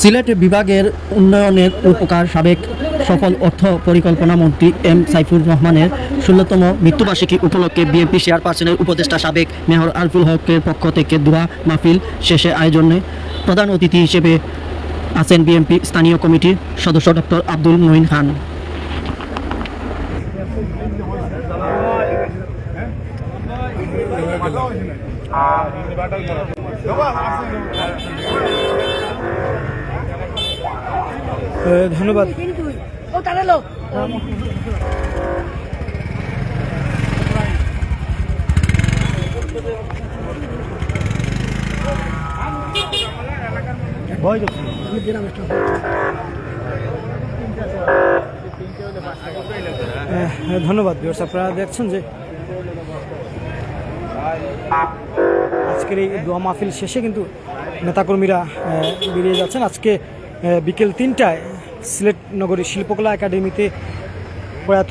সিলেট বিভাগের উন্নয়নের উপকার সাবেক সফল অর্থ পরিকল্পনা মন্ত্রী এম সাইফুর রহমানের ষোলোতম মৃত্যুবার্ষিকী উপলক্ষে বিএনপি চেয়ারপারসনের উপদেষ্টা সাবেক মেহর আরফুল হকের পক্ষ থেকে দোয়া মাহফিল শেষে আয়োজনে প্রধান অতিথি হিসেবে আছেন বিএনপি স্থানীয় কমিটির সদস্য ডক্টর আব্দুল মঈন খান। ধন্যবাদ। ও তাহলে ধন্যবাদ বিয়ার্স আপনারা দেখছেন যে আজকের এই দোয়া মাহফিল শেষে কিন্তু নেতাকর্মীরা বেরিয়ে যাচ্ছেন। আজকে বিকেল তিনটায় সিলেট নগরী শিল্পকলা একাডেমিতে প্রয়াত